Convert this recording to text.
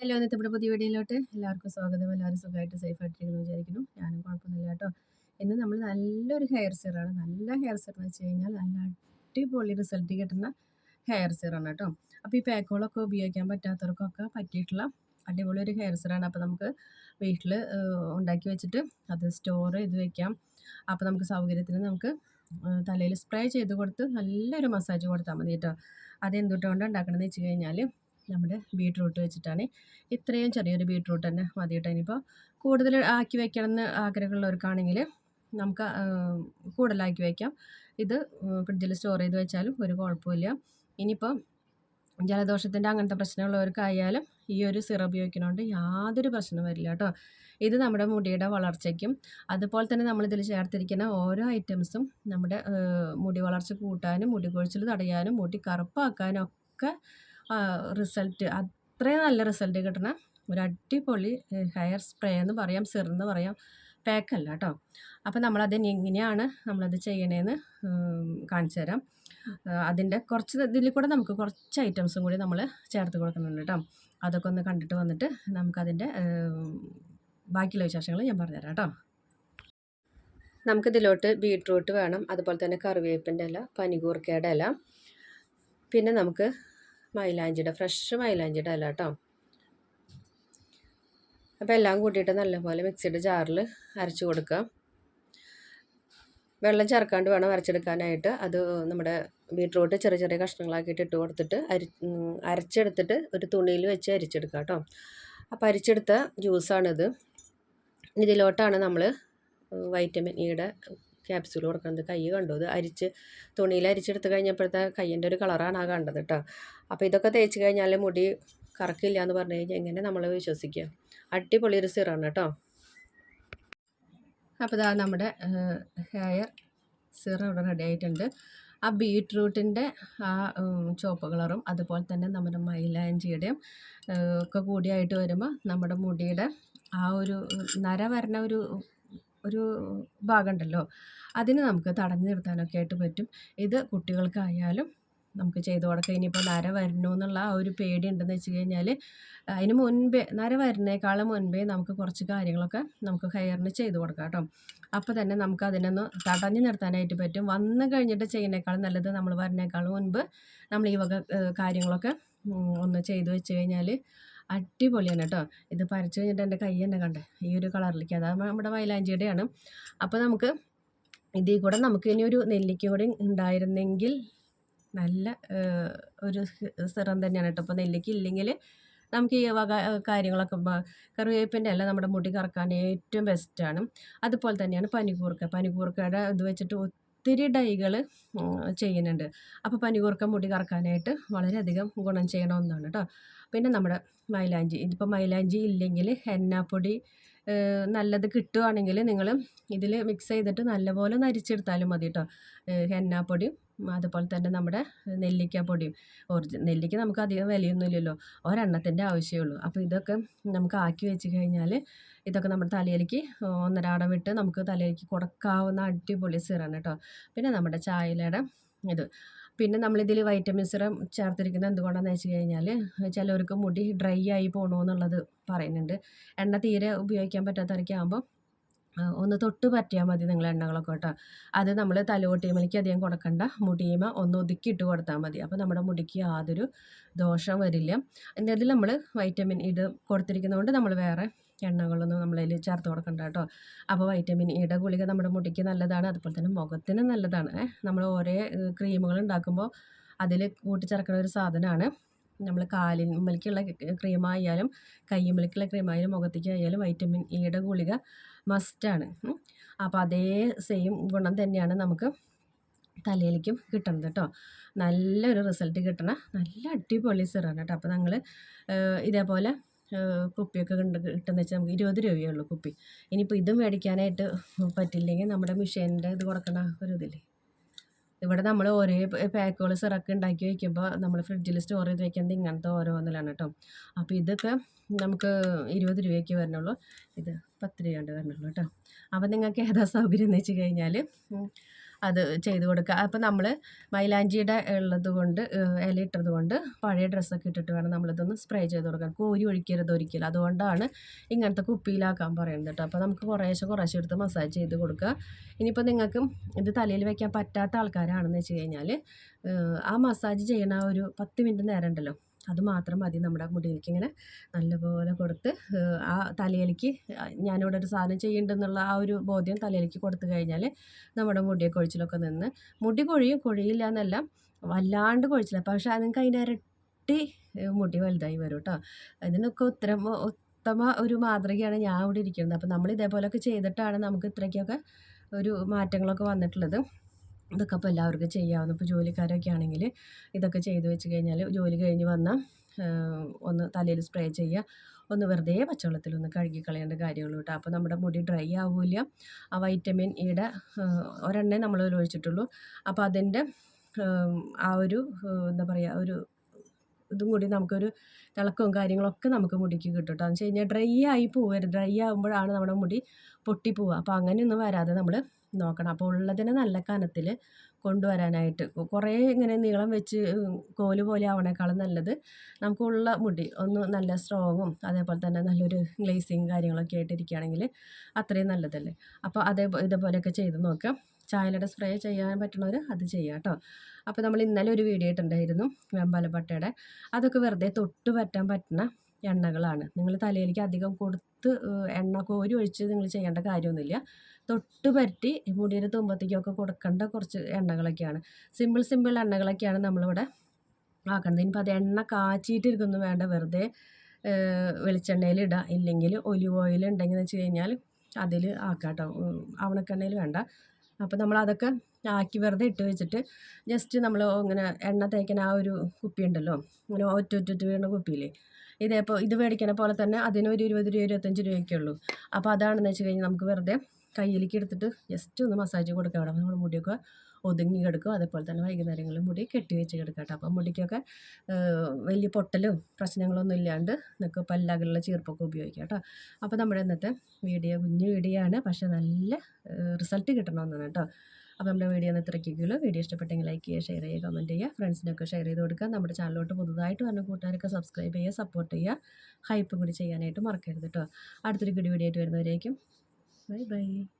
Hello ഇന്നത്തെ ഇവിടെ പുതിയ വീഡിയോയിലോട്ട് എല്ലാവർക്കും സ്വാഗതം. എല്ലാവരും സുഖമായിട്ട് സേഫ് ആയിട്ടിരിക്കുന്നു വിചാരിക്കുന്നു. ഞാനും കുഴപ്പമൊന്നുമില്ല കേട്ടോ. ഇന്ന് നമ്മൾ നല്ലൊരു ഹെയർ സിറാണ് നല്ല ഹെയർ സിർ എന്ന് വെച്ച് കഴിഞ്ഞാൽ നല്ല അടിപൊളി റിസൾട്ട് കിട്ടുന്ന ഹെയർ സിറാണ് കേട്ടോ. അപ്പോൾ ഈ പാക്കുകളൊക്കെ ഉപയോഗിക്കാൻ പറ്റാത്തവർക്കൊക്കെ പറ്റിയിട്ടുള്ള അടിപൊളി ഒരു ഹെയർ സിറാണ് അപ്പോൾ നമുക്ക് വീട്ടിൽ ഉണ്ടാക്കി വെച്ചിട്ട് അത് സ്റ്റോർ ചെയ്ത് വെക്കാം. അപ്പോൾ നമുക്ക് സൗകര്യത്തിന് നമുക്ക് തലയിൽ സ്പ്രേ ചെയ്ത് കൊടുത്ത് നല്ലൊരു മസാജ് കൊടുത്താൽ മതി കേട്ടോ. അത് എന്തുകൊണ്ടാണ് ഉണ്ടാക്കണമെന്ന് വെച്ച് കഴിഞ്ഞാൽ നമ്മുടെ ബീട്രൂട്ട് വെച്ചിട്ടാണ്. ഇത്രയും ചെറിയൊരു ബീട്രൂട്ട് തന്നെ മതി കേട്ടോ ഇനിയിപ്പോൾ കൂടുതൽ ആക്കി വെക്കണമെന്ന് ആഗ്രഹമുള്ളവർക്കാണെങ്കിൽ നമുക്ക് കൂടുതലാക്കി വയ്ക്കാം ഇത് ഫ്രിഡ്ജിൽ സ്റ്റോർ ചെയ്ത് വെച്ചാലും ഒരു കുഴപ്പമില്ല. ഇനിയിപ്പോൾ ജലദോഷത്തിന്റെ അങ്ങനത്തെ പ്രശ്നമുള്ളവർക്കായാലും ഈ ഒരു സിറപ്പ് ഉപയോഗിക്കുന്നതുകൊണ്ട് യാതൊരു പ്രശ്നവും വരില്ല കേട്ടോ. ഇത് നമ്മുടെ മുടിയുടെ വളർച്ചയ്ക്കും അതുപോലെ തന്നെ നമ്മളിതിൽ ചേർത്തിരിക്കുന്ന ഓരോ ഐറ്റംസും നമ്മുടെ മുടി വളർച്ച കൂട്ടാനും മുടി കൊഴിച്ചിൽ തടയാനും മുടി കറുപ്പാക്കാനും ഒക്കെ റിസൾട്ട്. അത്രയും നല്ല റിസൾട്ട് കിട്ടണ. ഒരു അടിപൊളി ഹെയർ സ്പ്രേ എന്ന് പറയാം സിറെന്ന് പറയാം പാക്കല്ല കേട്ടോ. അപ്പോൾ നമ്മളത് എങ്ങനെയാണ് നമ്മളത് ചെയ്യണേന്ന് കാണിച്ചു തരാം. അതിന്റെ കുറച്ച് ഇതിൽ കൂടെ നമുക്ക് കുറച്ച് ഐറ്റംസും കൂടി നമ്മൾ ചേർത്ത് കൊടുക്കുന്നുണ്ട് കേട്ടോ. അതൊക്കെ ഒന്ന് കണ്ടിട്ട് വന്നിട്ട് നമുക്കതിന്റെ ബാക്കിയുള്ള വിശേഷങ്ങൾ ഞാൻ പറഞ്ഞുതരാം കേട്ടോ. നമുക്കിതിലോട്ട് ബീട്രൂട്ട് വേണം അതുപോലെ തന്നെ കറിവേപ്പിന്റെ ഇല പനികൂർക്കയുടെ ഇല. പിന്നെ നമുക്ക് മൈലാഞ്ചിയുടെ ഫ്രഷ് മൈലാഞ്ചിയുടെ അല്ല കേട്ടോ അപ്പോൾ എല്ലാം കൂട്ടിയിട്ട് നല്ലപോലെ മിക്സിയുടെ ജാറിൽ അരച്ച് കൊടുക്കുക വെള്ളം ചേർക്കാണ്ട് വേണം അരച്ചെടുക്കാനായിട്ട്. അത് നമ്മുടെ ബീട്രൂട്ട് ചെറിയ ചെറിയ കഷ്ണങ്ങളാക്കിയിട്ട് ഇട്ട് കൊടുത്തിട്ട് അരി അരച്ചെടുത്തിട്ട് ഒരു തുണിയിൽ വെച്ച് അരിച്ചെടുക്കുക കേട്ടോ അപ്പോൾ അരിച്ചെടുത്ത ജ്യൂസാണിത് ഇതിലോട്ടാണ് നമ്മൾ വൈറ്റമിൻ ഇയുടെ ക്യാപ്സ്യൂൾ കൊടുക്കുന്നത്. കൈ കണ്ടു. അത് അരിച്ച് തുണിയിൽ അരിച്ചെടുത്ത് കഴിഞ്ഞപ്പോഴത്തെ കയ്യിന്റെ ഒരു കളറാണ് ആ കണ്ടത് കേട്ടോ അപ്പോൾ ഇതൊക്കെ തേച്ച് കഴിഞ്ഞാൽ മുടി കറക്കില്ല എന്ന് പറഞ്ഞു കഴിഞ്ഞാൽ എങ്ങനെ നമ്മൾ വിശ്വസിക്കുക? അടിപൊളി ഒരു സിറാണ് കേട്ടോ അപ്പോൾ ഇതാ നമ്മുടെ ഹെയർ സിറ ഇവിടെ റെഡി ആയിട്ടുണ്ട്. ആ ബീട്രൂട്ടിന്റെ ആ ചുവപ്പ് കളറും അതുപോലെ തന്നെ നമ്മുടെ മൈലാഞ്ചിയുടെയും ഒക്കെ കൂടിയായിട്ട് വരുമ്പോൾ നമ്മുടെ മുടിയുടെ ആ ഒരു നര വരണ ഒരു ഒരു ഭാഗമുണ്ടല്ലോ. അതിന് നമുക്ക് തടഞ്ഞു നിർത്താനൊക്കെ ആയിട്ട് പറ്റും. ഇത് കുട്ടികൾക്കായാലും നമുക്ക് ചെയ്തു കൊടുക്കാം ഇനിയിപ്പോൾ നര വരണു എന്നുള്ള ആ ഒരു പേടി ഉണ്ടെന്ന് വെച്ച് കഴിഞ്ഞാൽ അതിന് മുൻപേ നര വരുന്നേക്കാളും മുൻപേ നമുക്ക് കുറച്ച് കാര്യങ്ങളൊക്കെ നമുക്ക് ഹെയറിന് ചെയ്ത് കൊടുക്കാം കേട്ടോ. അപ്പോൾ തന്നെ നമുക്ക് അതിനൊന്ന് തടഞ്ഞു നിർത്താനായിട്ട് പറ്റും. വന്നു കഴിഞ്ഞിട്ട് ചെയ്യുന്നേക്കാളും നല്ലത് നമ്മൾ വരുന്നേക്കാളും മുൻപ് നമ്മൾ ഈ വക കാര്യങ്ങളൊക്കെ ഒന്ന് ചെയ്തു വെച്ച് കഴിഞ്ഞാൽ അടിപൊളിയാണ് കേട്ടോ. ഇത് പരച്ച് കഴിഞ്ഞിട്ട് എന്റെ കൈ തന്നെ കണ്ടേ. ഈ ഒരു കളറിലേക്ക്. അതാണ് നമ്മുടെ മൈലാഞ്ചിയുടെയാണ്. അപ്പോൾ നമുക്ക് ഇതിൽ കൂടെ നമുക്ക് ഇനി ഒരു നെല്ലിക്ക കൂടി ഉണ്ടായിരുന്നെങ്കിൽ നല്ല ഒരു സിറം തന്നെയാണ് കേട്ടോ. അപ്പോൾ നെല്ലിക്ക ഇല്ലെങ്കിൽ നമുക്ക് ഈ വക കാര്യങ്ങളൊക്കെ കറിവേപ്പിന്റെ അല്ല നമ്മുടെ മുടി കറക്കാൻ ഏറ്റവും ബെസ്റ്റാണ് അതുപോലെ തന്നെയാണ് പനികൂർക്ക. പനികൂർക്കയുടെ ഇത് വെച്ചിട്ട് ഒത്തിരി ഡൈകൾ ചെയ്യുന്നുണ്ട്. അപ്പോൾ പനികൂർക്ക മുടി കറക്കാനായിട്ട് വളരെയധികം ഗുണം ചെയ്യണ ഒന്നാണ് കേട്ടോ പിന്നെ നമ്മുടെ മൈലാഞ്ചി. ഇതിപ്പോൾ മൈലാഞ്ചി ഇല്ലെങ്കിൽ ഹെന്നാപ്പൊടി നല്ലത് കിട്ടുകയാണെങ്കിൽ നിങ്ങൾ ഇതിൽ മിക്സ് ചെയ്തിട്ട് നല്ലപോലെ ഒന്ന് അരിച്ചെടുത്താലും മതി കേട്ടോ ഹെന്നാപ്പൊടിയും അതുപോലെ തന്നെ നമ്മുടെ നെല്ലിക്കപ്പൊടിയും. ഒറിജിനൽ നെല്ലിക്ക നമുക്ക് അധികം വിലയൊന്നുമില്ലല്ലോ. ഒരെണ്ണത്തിന്റെ ആവശ്യമേ ഉള്ളൂ. അപ്പോൾ ഇതൊക്കെ നമുക്ക് ആക്കി വെച്ച് കഴിഞ്ഞാൽ ഇതൊക്കെ നമ്മുടെ തലയിലേക്ക് ഒന്നരാടം വിട്ട് നമുക്ക് തലയിലേക്ക് കൊടുക്കാവുന്ന അടിപൊളി സിറാണ് കേട്ടോ പിന്നെ നമ്മുടെ ചായയിലയുടെ ഇത് പിന്നെ നമ്മളിതിൽ വൈറ്റമിൻ സിറം ചേർത്തിരിക്കുന്നത് എന്തുകൊണ്ടാണെന്ന് വെച്ച് കഴിഞ്ഞാൽ ചിലവർക്ക് മുടി ഡ്രൈ ആയി പോകണമെന്നുള്ളത് പറയുന്നുണ്ട്. എണ്ണ തീരെ ഉപയോഗിക്കാൻ പറ്റാത്തവരൊക്കെ ആകുമ്പോൾ ഒന്ന് തൊട്ട് പറ്റിയാൽ മതി നിങ്ങൾ എണ്ണകളൊക്കെ കേട്ടോ. അത് നമ്മൾ തലയോട്ടിമലേക്ക് അധികം കൊടുക്കണ്ട. മുടിയമ്മ ഒന്ന് ഒതുക്കിയിട്ട് കൊടുത്താൽ മതി. അപ്പോൾ നമ്മുടെ മുടിക്ക് യാതൊരു ദോഷം വരില്ല. എന്നതിൽ നമ്മൾ വൈറ്റമിൻ ഇത് കൊടുത്തിരിക്കുന്നതുകൊണ്ട് നമ്മൾ വേറെ എണ്ണകളൊന്നും നമ്മളതിൽ ചേർത്ത് കൊടുക്കണ്ട കേട്ടോ. അപ്പോൾ വൈറ്റമിൻ ഇയുടെ ഗുളിക നമ്മുടെ മുടിക്ക് നല്ലതാണ് അതുപോലെ തന്നെ മുഖത്തിന് നല്ലതാണ്. നമ്മൾ ഓരോ ക്രീമുകൾ ഉണ്ടാക്കുമ്പോൾ അതിൽ കൂട്ടിച്ചേർക്കുന്ന ഒരു സാധനമാണ് നമ്മൾ കാലിന്മേലേക്കുള്ള ക്രീമായാലും കയ്യുമ്മേലേക്കുള്ള ക്രീമായാലും മുഖത്തേക്ക് ആയാലും വൈറ്റമിൻ ഇയുടെ ഗുളിക മസ്റ്റാണ് അപ്പോൾ അതേ സെയിം ഗുണം തന്നെയാണ് നമുക്ക് തലയിലേക്കും കിട്ടണം കേട്ടോ. നല്ലൊരു റിസൾട്ട് കിട്ടണ നല്ല അടിപൊളി സിറാണ് കേട്ടോ. അപ്പോൾ ഞങ്ങൾ ഇതേപോലെ കുപ്പിയൊക്കെ ഉണ്ട് കിട്ടുന്നത് വെച്ചാൽ നമുക്ക് ഇരുപത് രൂപയേ ഉള്ളൂ കുപ്പി. ഇനിയിപ്പോൾ ഇതും മേടിക്കാനായിട്ട് പറ്റില്ലെങ്കിൽ നമ്മുടെ മിഷീന്റെ ഇത് കൊടുക്കണ ഒരു ഇതില്ലേ? ഇവിടെ നമ്മൾ ഓരോ പാക്കുകൾ സിറക്ക് ഉണ്ടാക്കി വയ്ക്കുമ്പോൾ നമ്മൾ ഫ്രിഡ്ജിൽ സ്റ്റോർ ചെയ്ത് വയ്ക്കുന്നത് ഇങ്ങനത്തെ ഓരോന്നിലാണ് കേട്ടോ. അപ്പോൾ ഇതൊക്കെ നമുക്ക് ഇരുപത് രൂപയ്ക്ക് വരണുള്ളൂ. ഇത് പത്ത് രൂപ കൊണ്ട് വരണുള്ളൂ കേട്ടോ. അപ്പോൾ നിങ്ങൾക്ക് ഏതാ സൗകര്യം എന്ന് വെച്ച് കഴിഞ്ഞാൽ അത് ചെയ്ത് കൊടുക്കുക. അപ്പോൾ നമ്മൾ മൈലാഞ്ചിയുടെ ഉള്ളത് കൊണ്ട് ഇല ഇട്ടത് കൊണ്ട് പഴയ ഡ്രസ്സൊക്കെ ഇട്ടിട്ട് വേണം നമ്മളിതൊന്ന് സ്പ്രേ ചെയ്ത് കൊടുക്കാൻ. കോരി ഒഴിക്കരുത് ഒരിക്കലും. അതുകൊണ്ടാണ് ഇങ്ങനത്തെ കുപ്പിയിലാക്കാൻ പറയുന്നത് കേട്ടോ. അപ്പോൾ നമുക്ക് കുറേശ്ശെ കുറേശ്ശെ എടുത്ത് മസാജ് ചെയ്ത് കൊടുക്കുക. ഇനിയിപ്പോൾ നിങ്ങൾക്ക് ഇത് തലയിൽ വയ്ക്കാൻ പറ്റാത്ത ആൾക്കാരാണെന്ന് വെച്ച് കഴിഞ്ഞാൽ ആ മസാജ് ചെയ്യണ ഒരു പത്ത് മിനിറ്റ് നേരം ഉണ്ടല്ലോ. അത് മാത്രം മതി നമ്മുടെ മുടിയിലേക്ക് ഇങ്ങനെ നല്ലപോലെ കൊടുത്ത് ആ തലയിലേക്ക് ഞാനിവിടെ ഒരു സാധനം ചെയ്യേണ്ടെന്നുള്ള ആ ഒരു ബോധ്യം തലയിലേക്ക് കൊടുത്തു കഴിഞ്ഞാൽ നമ്മുടെ മുടിയെ കൊഴിച്ചിലൊക്കെ നിന്ന് മുടി കൊഴിയും കൊഴിയില്ല എന്നല്ല വല്ലാണ്ട് കൊഴിച്ചില്ല പക്ഷേ നിങ്ങൾക്ക് അതിന്റെ ഇരട്ടി മുടി വലുതായി വരും കേട്ടോ ഇതിനൊക്കെ ഉത്തരം ഉത്തമ ഒരു മാതൃകയാണ് ഞാൻ ഇവിടെ ഇരിക്കുന്നത്. അപ്പം നമ്മൾ ഇതേപോലെയൊക്കെ ചെയ്തിട്ടാണ് നമുക്ക് ഇത്രയ്ക്കൊക്കെ ഒരു മാറ്റങ്ങളൊക്കെ വന്നിട്ടുള്ളത്. ഇതൊക്കെ അപ്പോൾ എല്ലാവർക്കും ചെയ്യാവുന്ന ഇപ്പോൾ ജോലിക്കാരൊക്കെ ആണെങ്കിൽ ഇതൊക്കെ ചെയ്ത് വെച്ച് കഴിഞ്ഞാൽ ജോലി കഴിഞ്ഞ് വന്നാൽ ഒന്ന് തലയിൽ സ്പ്രേ ചെയ്യുക ഒന്ന് വെറുതെ പച്ചവെള്ളത്തിൽ ഒന്ന് കഴുകി കളയേണ്ട കാര്യമുള്ളൂ കേട്ടോ. അപ്പോൾ നമ്മുടെ മുടി ഡ്രൈ ആവില്ല ആ വൈറ്റമിൻ ഇയുടെ ഒരെണ്ണേ നമ്മൾ ഒഴിച്ചിട്ടുള്ളൂ. അപ്പോൾ അതിന്റെ ആ ഒരു എന്താ പറയുക ഒരു ഇതും കൂടി നമുക്കൊരു തിളക്കവും കാര്യങ്ങളൊക്കെ നമുക്ക് മുടിക്ക് കിട്ടും കേട്ടോ. എന്ന് വെച്ച് കഴിഞ്ഞാൽ ഡ്രൈ ആയി പോവരുത്. ഡ്രൈ ആകുമ്പോഴാണ് നമ്മുടെ മുടി പൊട്ടിപ്പോവുക. അപ്പോൾ അങ്ങനെയൊന്നും വരാതെ നമ്മൾ നോക്കണം. അപ്പോൾ ഉള്ളതിനെ നല്ല കനത്തിൽ കൊണ്ടുവരാനായിട്ട്. കുറേ ഇങ്ങനെ നീളം വെച്ച് കോൽ പോലെ ആവണേക്കാളും നല്ലത് നമുക്കുള്ള മുടി ഒന്ന് നല്ല സ്ട്രോങ്ങും അതേപോലെ തന്നെ നല്ലൊരു ഗ്ലേസിങ് കാര്യങ്ങളൊക്കെ ആയിട്ടിരിക്കുകയാണെങ്കിൽ അത്രയും നല്ലതല്ലേ. അപ്പോൾ അതേ ഇതേപോലെയൊക്കെ ചെയ്ത് നോക്കാം. ചായലയുടെ സ്പ്രേ ചെയ്യാൻ പറ്റുന്നവർ അത് ചെയ്യാം കേട്ടോ. അപ്പോൾ നമ്മൾ ഇന്നലെ ഒരു വീഡിയോ ഇട്ടുണ്ടായിരുന്നു വെമ്പാലപ്പട്ടയുടെ. അതൊക്കെ വെറുതെ തൊട്ട് പറ്റാൻ പറ്റുന്ന എണ്ണകളാണ്. നിങ്ങൾ തലയിലേക്ക് അധികം കൊടുത്ത് എണ്ണ കോരി ഒഴിച്ച് നിങ്ങൾ ചെയ്യേണ്ട കാര്യമൊന്നുമില്ല. തൊട്ട് പറ്റി മുടിയുടെ തുമ്പത്തേക്കൊക്കെ കൊടുക്കേണ്ട കുറച്ച് എണ്ണകളൊക്കെയാണ്. സിമ്പിൾ സിമ്പിൾ എണ്ണകളൊക്കെയാണ് നമ്മളിവിടെ ആക്കുന്നത്. ഇനിയിപ്പോൾ അത് എണ്ണ കാച്ചിയിട്ടിരിക്കുന്നു വേണ്ട വെറുതെ വെളിച്ചെണ്ണയിൽ ഇടുക ഇല്ലെങ്കിൽ ഒലിവ് ഓയിൽ ഉണ്ടെങ്കിൽ എന്ന് വെച്ച് കഴിഞ്ഞാൽ അതിൽ ആക്കാം കേട്ടോ ആവണക്കെണ്ണയിൽ വേണ്ട. അപ്പോൾ നമ്മൾ അതൊക്കെ ആക്കി വെറുതെ ഇട്ട് വെച്ചിട്ട് ജസ്റ്റ് നമ്മൾ ഇങ്ങനെ എണ്ണ തേക്കുന്ന ആ ഒരു കുപ്പി ഉണ്ടല്ലോ ഇങ്ങനെ ഒറ്റ വീണ കുപ്പിയില്ലേ ഇതേപ്പോൾ ഇത് മേടിക്കണ പോലെ തന്നെ അതിനൊരു ഇരുപത് രൂപ ഇരുപത്തഞ്ച് രൂപയൊക്കെ ഉള്ളൂ. അപ്പോൾ അതാണെന്ന് വെച്ച് കഴിഞ്ഞാൽ നമുക്ക് വെറുതെ കയ്യിലേക്ക് എടുത്തിട്ട് ജസ്റ്റ് ഒന്ന് മസാജ് കൊടുക്കുക. അവിടെ നമ്മൾ മുടിയൊക്കെ ഒതുങ്ങി കിടക്കും. അതേപോലെ തന്നെ വൈകുന്നേരങ്ങളിൽ മുടി കെട്ടി വെച്ച് കിടക്കുക കേട്ടോ. അപ്പം മുടിക്കൊക്കെ വലിയ പൊട്ടലും പ്രശ്നങ്ങളൊന്നും ഇല്ലാണ്ട് നിങ്ങൾക്ക് പല്ലകളിലെ ചീർപ്പൊക്കെ ഉപയോഗിക്കാം കേട്ടോ. അപ്പോൾ നമ്മുടെ ഇന്നത്തെ വീഡിയോ കുഞ്ഞു വീഡിയോ ആണ്. പക്ഷേ നല്ല റിസൾട്ട് കിട്ടണമെന്നാണ് കേട്ടോ. അപ്പോൾ നമ്മുടെ വീഡിയോ ഒന്ന് ഇത്രയ്ക്കുള്ളൂ വീഡിയോ ഇഷ്ടപ്പെട്ടെങ്കിൽ ലൈക്ക് ചെയ്യുക ഷെയർ ചെയ്യുക കമന്റ് ചെയ്യുക ഫ്രണ്ട്സിനൊക്കെ ഷെയർ ചെയ്ത് കൊടുക്കുക. നമ്മുടെ ചാനലിലോട്ട് പുതുതായിട്ട് വന്ന കൂട്ടുകാരൊക്കെ സബ്സ്ക്രൈബ് ചെയ്യുക സപ്പോർട്ട് ചെയ്യുക. ഹൈപ്പ് കൂടി ചെയ്യാനായിട്ട് മറക്കരുത് കേട്ടോ. അടുത്തൊരു വീഡിയോ ആയിട്ട് വരുന്നവരേക്കും 拜拜